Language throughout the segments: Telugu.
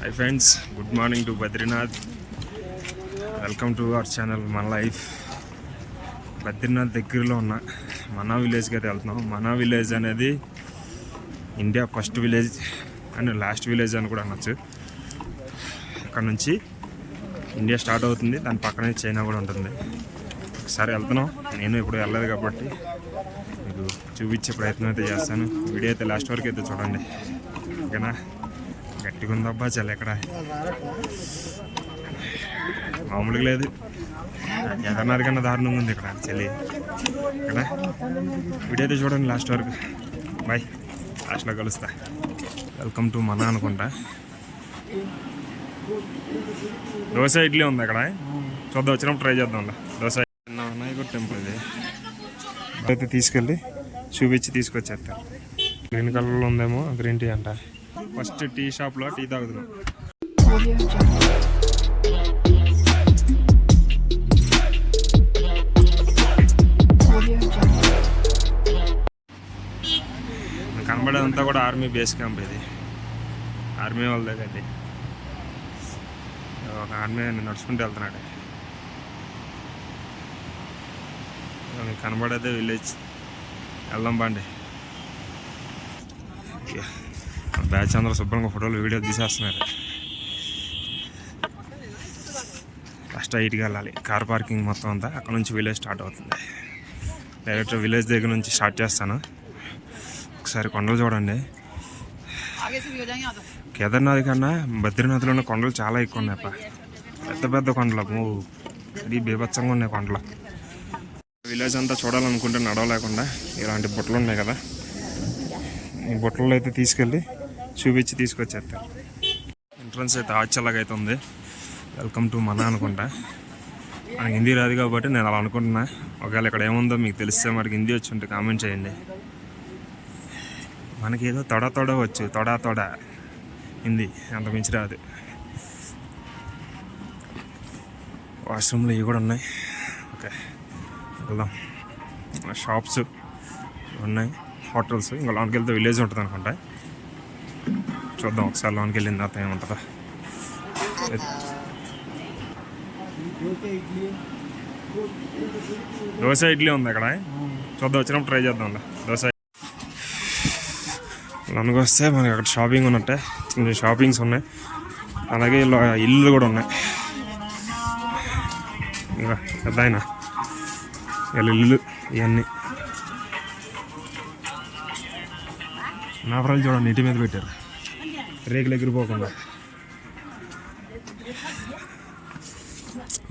Hi friends good morning to Badrinath welcome to our channel మన లైఫ్ బద్రీనాథ్ దగ్గరలో ఉన్న మనా విలేజ్కి అయితే వెళ్తున్నాం. మనా విలేజ్ అనేది India first village and last village అని కూడా అనొచ్చు. అక్కడ నుంచి ఇండియా స్టార్ట్ అవుతుంది. దాని పక్కనే చైనా కూడా ఉంటుంది. ఒకసారి వెళ్తున్నాం. నేను ఇప్పుడు వెళ్ళలేదు కాబట్టి మీకు చూపించే ప్రయత్నం అయితే చేస్తాను. వీడియో అయితే లాస్ట్ వరకు అయితే చూడండి. ఓకేనా? గట్టిగా ఉందబ్బా చలి ఎక్కడ? మామూలుగా లేదు. ఎదన్నారు కన్నా దారుణంగా ఉంది ఇక్కడ చలి ఇక్కడ వీడియో అయితే చూడండి లాస్ట్ వరకు. బాయ్. లాస్ట్లో కలుస్తా. వెల్కమ్ టు మన అనుకుంటా. దోశ ఇడ్లీ ఉంది అక్కడ. చూద్దాం వచ్చినప్పుడు ట్రై చేద్దాం దోశ వినాయకుడు టెంపుల్ ఇది. అయితే తీసుకెళ్ళి చూపించి తీసుకొచ్చేస్తారు. గ్రీన్ కలర్లో ఉందేమో గ్రీన్ టీ అంట. ఫస్ట్ టీ షాప్లో టీ తాగుతున్నాం. కనబడేదంతా కూడా ఆర్మీ బేస్ క్యాంప్ ఇది. ఆర్మీ వాళ్ళదే కట్టి ఒక ఆర్మీ నడుచుకుంటూ వెళ్తున్నాడు. కనబడేదే విలేజ్. వెళ్దాం బాండి. బ్యాచ్ అందరూ శుభ్రంగా ఫోటోలు వీడియో తీసేస్తున్నారు. ఫస్ట్ హైట్గా వెళ్ళాలి. కార్ పార్కింగ్ మొత్తం అంతా అక్కడ నుంచి విలేజ్ స్టార్ట్ అవుతుంది. డైరెక్ట్ విలేజ్ దగ్గర నుంచి స్టార్ట్ చేస్తాను. ఒకసారి కొండలు చూడండి. కేదార్నాథ్ కన్నా బద్రీనాథ్లో ఉన్న కొండలు చాలా ఎక్కువ ఉన్నాయి పెద్ద పెద్ద కొండలు అమ్మో. అది బీభత్సంగా ఉన్నాయి కొండలు. విలేజ్ అంతా చూడాలనుకుంటే నడవలేకుండా ఇలాంటి బుట్టలు ఉన్నాయి కదా. ఈ బుట్టలు అయితే తీసుకెళ్ళి చూపించి తీసుకొచ్చేస్తారు ఎంట్రన్స్ అయితే ఆచలాగా అయితే ఉంది వెల్కమ్ టు మన అనుకుంటా. మనకి హిందీ రాదు కాబట్టి నేను అలా అనుకుంటున్నా. ఒకవేళ ఇక్కడ ఏముందో మీకు తెలిస్తే మనకి హిందీ వచ్చి ఉంటే కామెంట్ చేయండి. మనకి ఏదో తొడ తొడ వచ్చు. తొడ తొడ. హిందీ అంత మించి రాదు. వాష్రూమ్లు ఇవి కూడా ఉన్నాయి. ఓకే వెళ్దాం. షాప్స్ ఉన్నాయి. హోటల్స్ ఇంకా లోనికి వెళ్తే విలేజ్ ఉంటుంది అనుకుంటా చూద్దాం ఒకసారి లోనికి వెళ్ళిన తర్వాత ఏముంటుందా. దోశ ఇడ్లీ ఉంది అక్కడ. చూద్దాం వచ్చినప్పుడు ట్రై చేద్దాం దోశ లోనికి వస్తే మనకి అక్కడ షాపింగ్ ఉన్నట్టే. చిన్న షాపింగ్స్ ఉన్నాయి. అలాగే ఇల్లు కూడా ఉన్నాయి. ఇంకా పెద్ద ఆయన. వీళ్ళ ఇల్లు ఇవన్నీ. నాపరాలు చూడండి ఇంటి మీద పెట్టారు. రేకులు ఎగిరిపోకుండా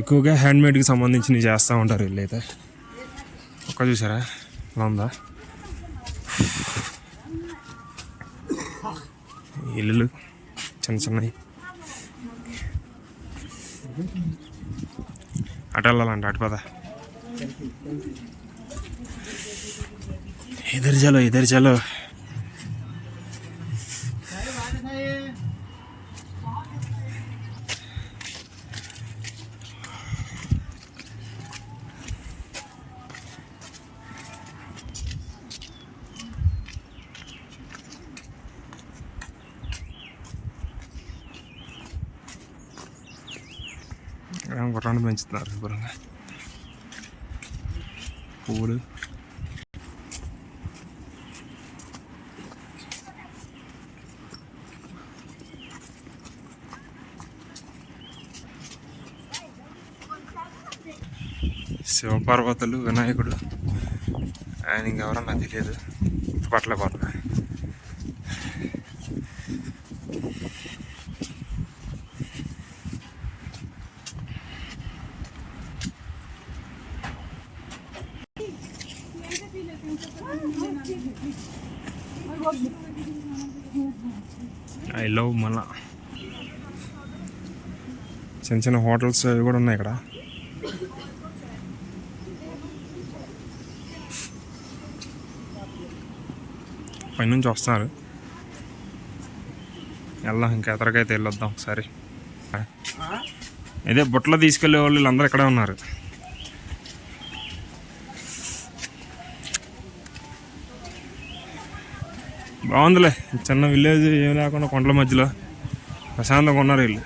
ఎక్కువగా హ్యాండ్మేడ్కి సంబంధించినవి చేస్తూ ఉంటారు వీళ్ళైతే. ఒక్క చూసారా? ఇలా ఉందా? ఇల్లులు చిన్న చిన్నవి. అటు వెళ్ళాలంట అటు పద. ఎదురు చలో ఎదురు చలో గుర్రాన్ని పెంచుతున్నారు శుభ్రంగా పువ్వులు శివపార్వతులు వినాయకుడు ఆయన ఇంకెవరన్నా తెలియదు పట్ల పట్ల ఐ లవ్ మళ్ళా. చిన్న చిన్న హోటల్స్ అవి కూడా ఉన్నాయి ఇక్కడ. పైనుంచి వస్తున్నారు. వెళ్దాం ఇంకా ఎదరికైతే వెళ్ళొద్దాం ఒకసారి. ఇదే బుట్టలో తీసుకెళ్ళే వాళ్ళు వీళ్ళందరూ ఇక్కడే ఉన్నారు. బాగుందిలే. చిన్న విలేజ్ ఏం లేకుండా కొండల మధ్యలో ప్రశాంతంగా ఉన్నారు వీళ్ళు.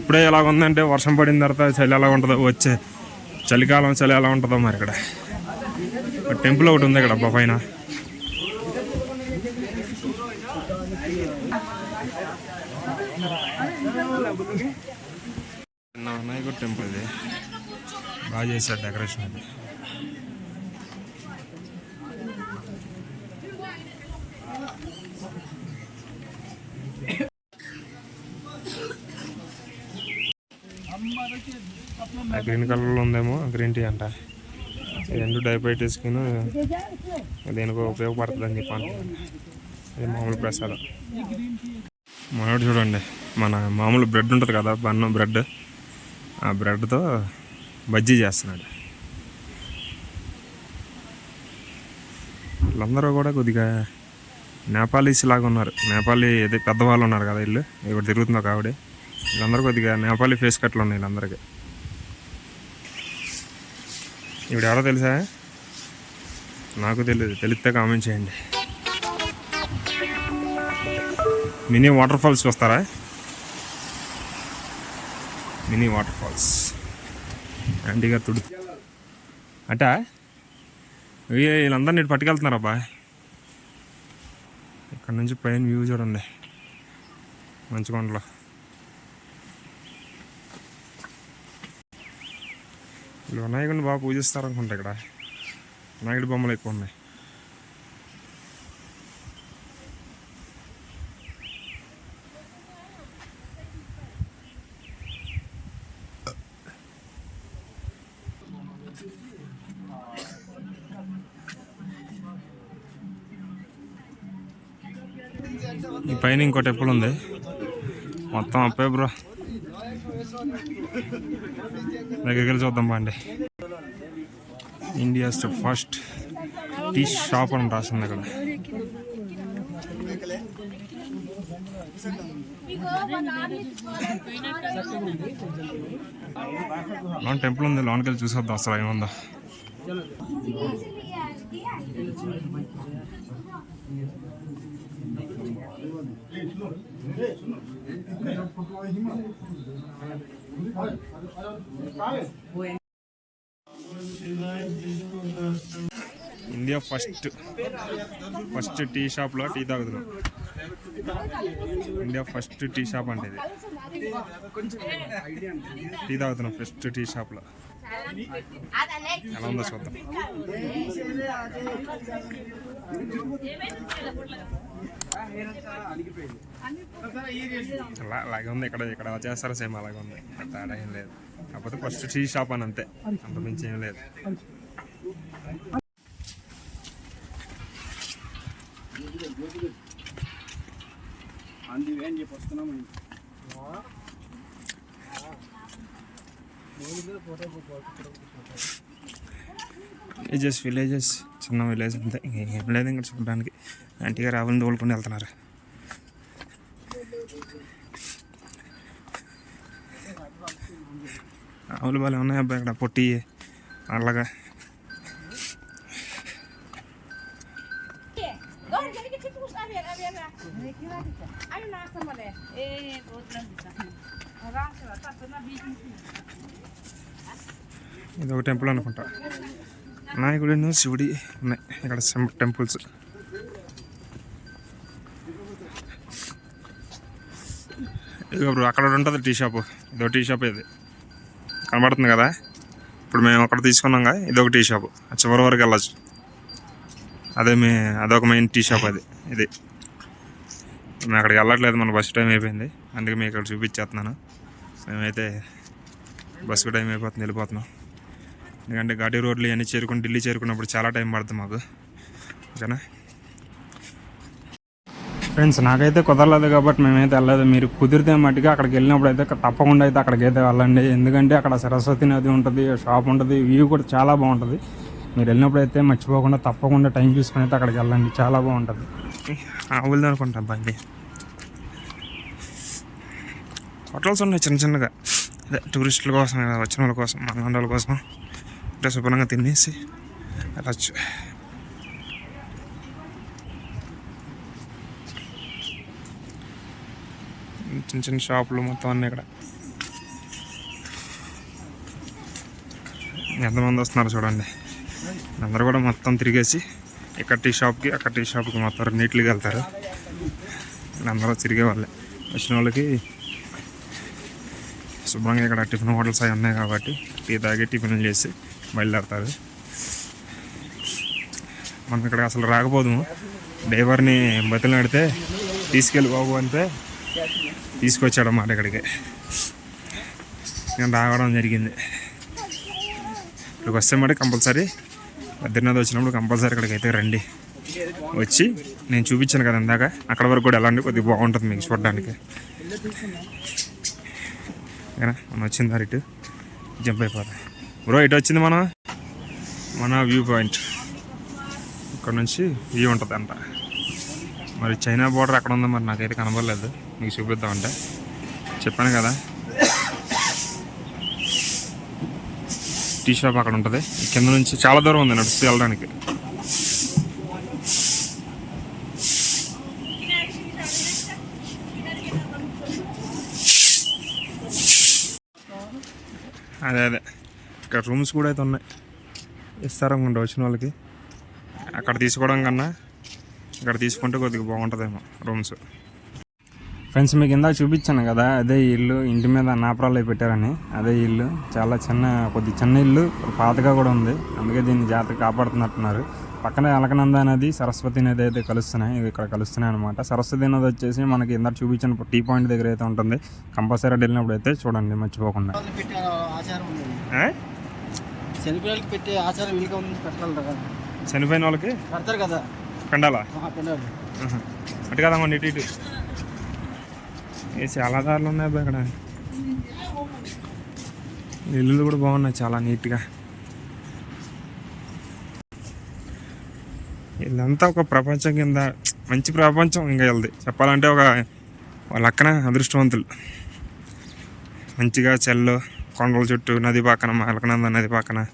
ఇప్పుడే ఎలా ఉందంటే వర్షం పడిన తర్వాత చలి ఎలా ఉంటుందో వచ్చే చలికాలం చలి ఎలా ఉంటుందో మరి ఇక్కడ. టెంపుల్ ఒకటి ఉంది ఇక్కడ అబ్బా పైన. చిన్న వినాయకుడు టెంపుల్ ఇది. బాగా చేశారు డెకరేషన్ అది. గ్రీన్ కలర్లో ఉందేమో గ్రీన్ టీ అంట. రెండు డయాబెటీస్కి దేనికో ఉపయోగపడుతుంది అని చెప్పాను ఇది మామూలు ప్రసాదం. మనోడు చూడండి మన మామూలు బ్రెడ్ ఉంటుంది కదా బన్ను బ్రెడ్. ఆ బ్రెడ్తో బజ్జీ చేస్తున్నాడు. వీళ్ళందరూ కూడా కొద్దిగా నేపాలీస్ లాగా ఉన్నారు. నేపాలీ ఏదో పెద్దవాళ్ళు ఉన్నారు కదా వీళ్ళు. ఇక్కడ తిరుగుతుంది ఒక వీళ్ళందరూ కొద్దిగా నేపాలి ఫేస్ కట్లు ఉన్నాయి వీళ్ళందరికీ. ఇప్పుడు ఎవరో తెలుసా? నాకు తెలియదు తెలిస్తే కామెంట్ చేయండి. మినీ వాటర్ ఫాల్స్ చూస్తారా? మినీ వాటర్ ఫాల్స్ యాంటీగా తుడు అట వీళ్ళందరినీ ఇటు పట్టుకెళ్తున్నారబ్బా ఇక్కడ నుంచి పైన వ్యూ చూడండి. మంచి వీళ్ళు వినాయకుడిని బాగా పూజిస్తారు అనుకుంటా ఇక్కడ. వినాయకుడి బొమ్మలు ఎక్కువ ఉన్నాయి. ఈ పైన ఇంకో టెంపుల్ ఉంది. మొత్తం అప్పే బ్రో. దగ్గరికి వెళ్ళి చూద్దాం బాండి ఇండియాస్ ఫస్ట్ టీ షాప్ అని రాసింది అక్కడ లోన్ టెంపుల్ ఉంది లోన్కి వెళ్ళి చూసొద్దాం అసలు ఏముందో ఇండియా ఫస్ట్. ఫస్ట్ టీ షాప్లో టీ తాగుతున్నాం ఇండియా ఫస్ట్ టీ షాప్ అంటే ఇది. టీ తాగుతున్నాం ఫస్ట్ టీ షాప్లో ఎలా ఉందో చూద్దాం అలాగే ఉంది. ఇక్కడ ఇక్కడ చేస్తారు. సేమ్ అలాగే ఉంది. తేడా ఏం లేదు. కాకపోతే ఫస్ట్ టీ షాప్ అని అంతే. అంత మించి ఏం లేదు. అంది అని చెప్పి వస్తున్నాము విలేజెస్ విలేజెస్ చిన్న విలేజ్ అంతా. ఏం లేదు ఇంకా చూడడానికి. ఆంటీగా రావాలని తోలుకొని వెళ్తున్నారు. ఆవులు బాగా ఉన్నాయి అబ్బాయి ఇక్కడ పొట్టి అలాగా ఇది ఒక టెంపుల్ అనుకుంటా. వినాయకుడిను శివుడి ఉన్నాయి. ఇక్కడ టెంపుల్స్. ఇది ఇప్పుడు అక్కడ ఉంటుంది టీ షాప్. ఇదో టీ షాప్ ఇది. కనబడుతుంది కదా? ఇప్పుడు మేము అక్కడ తీసుకున్నాం కదా ఇది టీ షాప్. ఆ చివరి వరకు వెళ్ళచ్చు. అదే మే అదొక మెయిన్ టీ షాప్ అది. ఇది. మేము అక్కడికి వెళ్ళట్లేదు మన బస్ టైం అయిపోయింది. అందుకే మీకు ఇక్కడ చూపించేస్తున్నాను. మేమైతే బస్సు టైం అయిపోతుంది వెళ్ళిపోతున్నాం. ఎందుకంటే ఘాటీ రోడ్లు ఇవన్నీ చేరుకుని ఢిల్లీ చేరుకున్నప్పుడు చాలా టైం పడుతుంది మాకు. ఓకేనా? ఫ్రెండ్స్ నాకైతే కుదరలేదు కాబట్టి మేమైతే వెళ్ళలేదు. మీరు కుదిరితే మట్టుగా అక్కడికి వెళ్ళినప్పుడు అయితే తప్పకుండా అయితే అక్కడికి అయితే వెళ్ళండి. ఎందుకంటే అక్కడ సరస్వతి నది ఉంటుంది షాప్ ఉంటుంది వ్యూ కూడా చాలా బాగుంటుంది. మీరు వెళ్ళినప్పుడు అయితే మర్చిపోకుండా తప్పకుండా టైం చూసుకుని అయితే అక్కడికి వెళ్ళండి. చాలా బాగుంటుంది. ఆవులది అనుకుంటా బండి హోటల్స్ ఉన్నాయి చిన్న చిన్నగా. అదే టూరిస్టుల కోసం వచ్చిన వాళ్ళ కోసం మన వాళ్ళ కోసం ఇట్లా శుభ్రంగా తినేసి వెళ్ళచ్చు చిన్న చిన్న షాపులు మొత్తం అన్నీ ఇక్కడ. ఎంతమంది వస్తున్నారు చూడండి. అందరూ కూడా మొత్తం తిరిగేసి ఇక్కడ టీ షాప్కి అక్కడ టీ షాప్కి మొత్తం నీట్గా వెళ్తారు. అందరూ తిరిగే వాళ్ళే వచ్చిన వాళ్ళకి శుభ్రంగా ఇక్కడ టిఫిన్ హోటల్స్ అవి ఉన్నాయి కాబట్టి టీ తాగి టిఫిన్లు చేసి బయలుదేరతారు. మనం ఇక్కడ అసలు రాకపోదుము. డ్రైవర్ని బతిలాడితే తీసుకెళ్ళి బాబు అంటే తీసుకొచ్చాడు అన్నమాట ఇక్కడికి. నేను రావడం జరిగింది. ఇక్కడికి వస్తే మరి కంపల్సరీ బద్రీనాథ్ వచ్చినప్పుడు కంపల్సరీ ఇక్కడికి అయితే రండి. వచ్చి నేను చూపించాను కదా ఇందాక. అక్కడ వరకు కూడా ఎలాంటి కొద్దిగా బాగుంటుంది మీకు చూడడానికి. మనం వచ్చింది దారి ఇటు జంప్ అయిపోతాయి. బ్రో ఇటు వచ్చింది మన? మన వ్యూ పాయింట్. ఇక్కడ నుంచి వ్యూ ఉంటుంది అంట మరి చైనా బోర్డర్ ఎక్కడ ఉందో మరి నాకైతే కనబడలేదు. మీకు చూపిద్దామంటే. చెప్పాను కదా. టీ షాప్ అక్కడ ఉంటుంది. కింద నుంచి చాలా దూరం ఉంది నడుస్తూ వెళ్ళడానికి అదే అదే ఇక్కడ రూమ్స్ కూడా అయితే ఉన్నాయి. ఇస్తారనుకుంటా వచ్చిన వాళ్ళకి. అక్కడ తీసుకోవడం కన్నా ఇక్కడ తీసుకుంటే కొద్దిగా బాగుంటుందేమో రూమ్స్. ఫ్రెండ్స్ మీకు ఇందాక చూపించాను కదా అదే ఇల్లు ఇంటి మీద నాపరాలు పెట్టారని. అదే ఇల్లు చాలా చిన్న కొద్ది చిన్న ఇల్లు పాతగా కూడా ఉంది. అందుకే దీన్ని జాగ్రత్తగా కాపాడుతున్నట్టున్నారు. పక్కనే అలకనంద నది సరస్వతి నది అయితే కలుస్తున్నాయి. ఇవి ఇక్కడ కలుస్తున్నాయి అనమాట సరస్వతి నది వచ్చేసి మనకి ఇందాక చూపించిన టీ పాయింట్ దగ్గర అయితే ఉంటుంది. కంపల్సరీ వెళ్ళినప్పుడు అయితే చూడండి మర్చిపోకుండా. పెట్టే ఆచారం ఉంది పెట్టాలి కదా. చనిపోయిన వాళ్ళకి? పెడతారు కదా. ఆహా. అటు కదమ్మా ఇటు ఇటు. ఏ చాలా దారులు ఉన్నాయి అబ్బా ఇక్కడ. ఇల్లులు కూడా బాగున్నాయి చాలా నీట్గా. ఇదంతా ఒక ప్రపంచం కింద మంచి ప్రపంచం ఇంకా వెళ్ది చెప్పాలంటే ఒక వాళ్ళ అక్కన అదృష్టవంతులు. మంచిగా చెల్లు. కొండల చుట్టూ నది పక్కన మలకనంద నది పక్కన.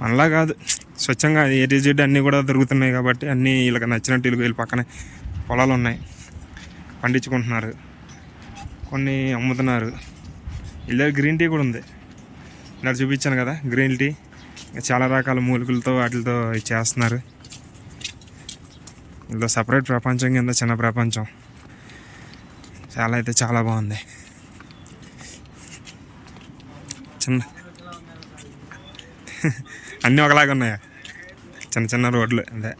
మనలా కాదు స్వచ్ఛంగా ఏ టు జెడ్ అన్నీ కూడా దొరుకుతున్నాయి కాబట్టి అన్నీ వీళ్ళకి నచ్చినట్టు వీళ్ళు వీళ్ళ పక్కనే పొలాలు ఉన్నాయి. పండించుకుంటున్నారు. కొన్ని అమ్ముతున్నారు. ఇలా గ్రీన్ టీ కూడా ఉంది. ఇలా చూపించాను కదా గ్రీన్ టీ. చాలా రకాల మూలికలతో వాటితో చేస్తున్నారు. ఇందులో సపరేట్ ప్రపంచం కింద చిన్న ప్రపంచం. చాలా అయితే చాలా బాగుంది. చిన్న అన్నీ ఒకలాగా ఉన్నాయా? చిన్న చిన్న రోడ్లు అదే.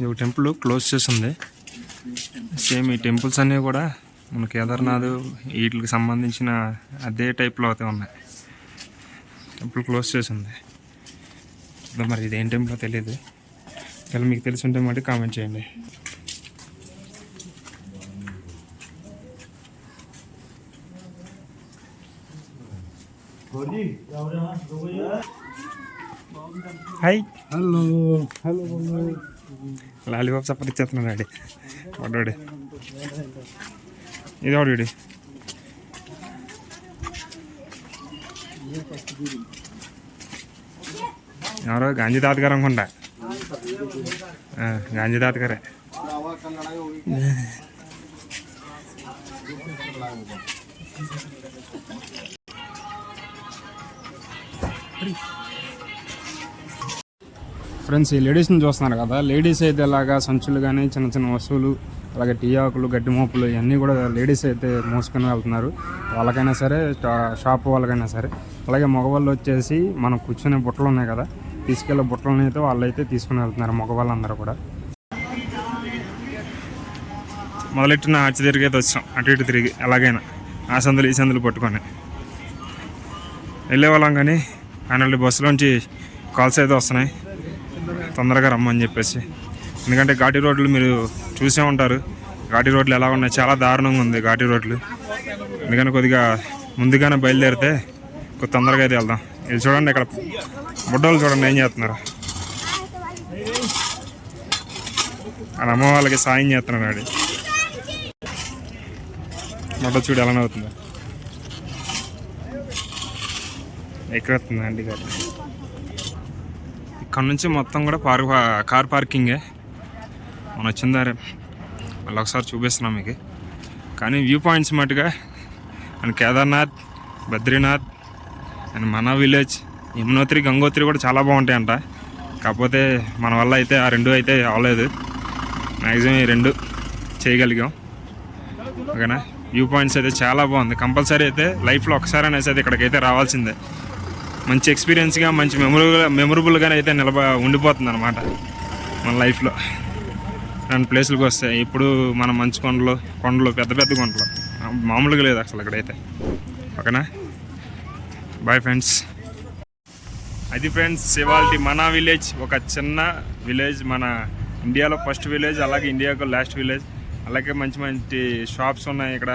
ఈ టెంపుల్ క్లోజ్ చేసింది. సేమ్ ఈ టెంపుల్స్ అన్నీ కూడా మన కేదార్నాథ్ వీటికి సంబంధించిన అదే టైప్లో అయితే ఉన్నాయి. టెంపుల్ క్లోజ్ చేసింది. ఇదో మరి ఇదేం టెంపుల్ తెలియదు ఒకవేళ మీకు తెలిసి ఉంటే మట్టి కామెంట్ చేయండి. హాయ్ హలో హలో లాలీపాప్ చప్పటి ఇచ్చేస్తున్నాడు ఆడి వాడు ఇది వాడు వీడి ఎవరో గాంధీ తాతగారు అనుకుంటా గాంధీ తాతగారే ఫ్రెండ్స్ ఈ లేడీస్ని చూస్తున్నారు కదా. లేడీస్ అయితే ఇలాగా సంచులు కానీ చిన్న చిన్న వస్తువులు అలాగే టీ ఆకులు గడ్డి మోపులు ఇవన్నీ కూడా లేడీస్ అయితే మోసుకొని వెళ్తున్నారు. వాళ్ళకైనా సరే షాప్ వాళ్ళకైనా సరే. అలాగే మగవాళ్ళు వచ్చేసి మనం కూర్చునే బుట్టలు ఉన్నాయి కదా. తీసుకెళ్ళే బుట్టలను అయితే వాళ్ళు అయితే తీసుకుని వెళ్తున్నారు మగవాళ్ళందరూ కూడా. మొదలెట్టిన అచ్చి తిరిగి అయితే వచ్చాం. అటు ఇటు తిరిగి ఎలాగైనా. ఆ సందులు ఈ సందులు పట్టుకొని. వెళ్ళే వాళ్ళం కానీ ఆయన బస్సులోంచి కాల్స్ అయితే వస్తున్నాయి. తొందరగా రమ్మని చెప్పేసి. ఎందుకంటే ఘాటి రోడ్లు మీరు చూసే ఉంటారు. ఘాటి రోడ్లు ఎలా ఉన్నాయి? చాలా దారుణంగా ఉంది ఘాటి రోడ్లు. ఎందుకని కొద్దిగా ముందుగానే బయలుదేరితే కొద్ది తొందరగా అయితే వెళ్దాం. ఇది చూడండి ఇక్కడ బుడ్డోళ్ళు చూడండి ఏం చేస్తున్నారు. వాళ్ళ అమ్మ వాళ్ళకి సాయం చేస్తున్నాడు ఆడి. బుడ్డ చూడు ఎలా అవుతుందా ఎక్కడ అండి గారు. ఇక్కడ నుంచి మొత్తం కూడా పార్ కార్ పార్కింగే. మనం వచ్చిందారే మళ్ళీ ఒకసారి చూపిస్తున్నాం మీకు. కానీ వ్యూ పాయింట్స్ మటుగా అండ్ కేదార్నాథ్ బద్రీనాథ్ అండ్ మన విలేజ్ యమునోత్రి గంగోత్రి కూడా చాలా బాగుంటాయి అంట కాకపోతే మన వల్ల అయితే ఆ రెండు అయితే అవ్వలేదు. మ్యాక్సిమం ఈ రెండు చేయగలిగాం. ఓకేనా? వ్యూ పాయింట్స్ అయితే చాలా బాగుంది. కంపల్సరీ అయితే లైఫ్లో ఒకసారి అనేసి అయితే ఇక్కడికైతే రావాల్సిందే. మంచి ఎక్స్పీరియన్స్గా మంచి మెమొరబుల్ మెమొరబుల్గా అయితే నిలబ ఉండిపోతుంది అనమాట మన లైఫ్లో రెండు ప్లేసులకు వస్తాయి ఇప్పుడు మన మంచి కొండలు కొండలు పెద్ద పెద్ద కొండలు. మామూలుగా లేదు అసలు అక్కడైతే ఓకేనా? బాయ్ ఫ్రెండ్స్ అది ఫ్రెండ్స్ ఇవాళ మన విలేజ్ ఒక చిన్న విలేజ్ మన ఇండియాలో ఫస్ట్ విలేజ్ అలాగే ఇండియాకు లాస్ట్ విలేజ్ అలాగే మంచి మంచి షాప్స్ ఉన్నాయి ఇక్కడ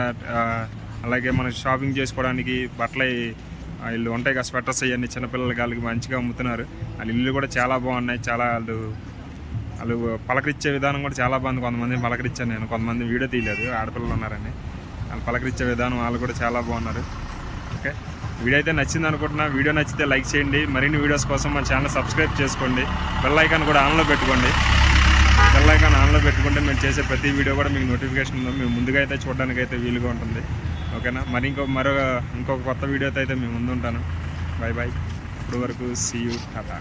అలాగే మనం షాపింగ్ చేసుకోవడానికి బట్టలు వీళ్ళు ఇల్లు ఉంటాయి కదా స్వెటర్స్ అవన్నీ చిన్నపిల్లలకి వాళ్ళకి మంచిగా అమ్ముతున్నారు. వాళ్ళ ఇల్లు కూడా చాలా బాగున్నాయి. చాలా వాళ్ళు వాళ్ళు పలకరించే విధానం కూడా చాలా బాగుంది. కొంతమంది పలకరించాను నేను కొంతమంది వీడియో తీయలేదు ఆడపిల్లలు ఉన్నారని. వాళ్ళు పలకరించే విధానం వాళ్ళు కూడా చాలా బాగున్నారు. ఓకే? వీడియో అయితే నచ్చింది అనుకుంటున్నా. వీడియో నచ్చితే లైక్ చేయండి. మరిన్ని వీడియోస్ కోసం మన ఛానల్ సబ్స్క్రైబ్ చేసుకోండి. బెల్ ఐకాన్ కూడా ఆన్లో పెట్టుకోండి. బెల్ ఐకాన్ ఆన్లో పెట్టుకుంటే మేము చేసే ప్రతి వీడియో కూడా మీకు నోటిఫికేషన్ ఉందో మేము ముందుగా అయితే చూడడానికి అయితే వీలుగా ఉంటుంది. ఓకేనా? మరి ఇంకో మరో ఇంకొక కొత్త వీడియోతో అయితే మేము ముందుంటాను బాయ్ బాయ్ ఇప్పుడు వరకు సీ యూ టాటా.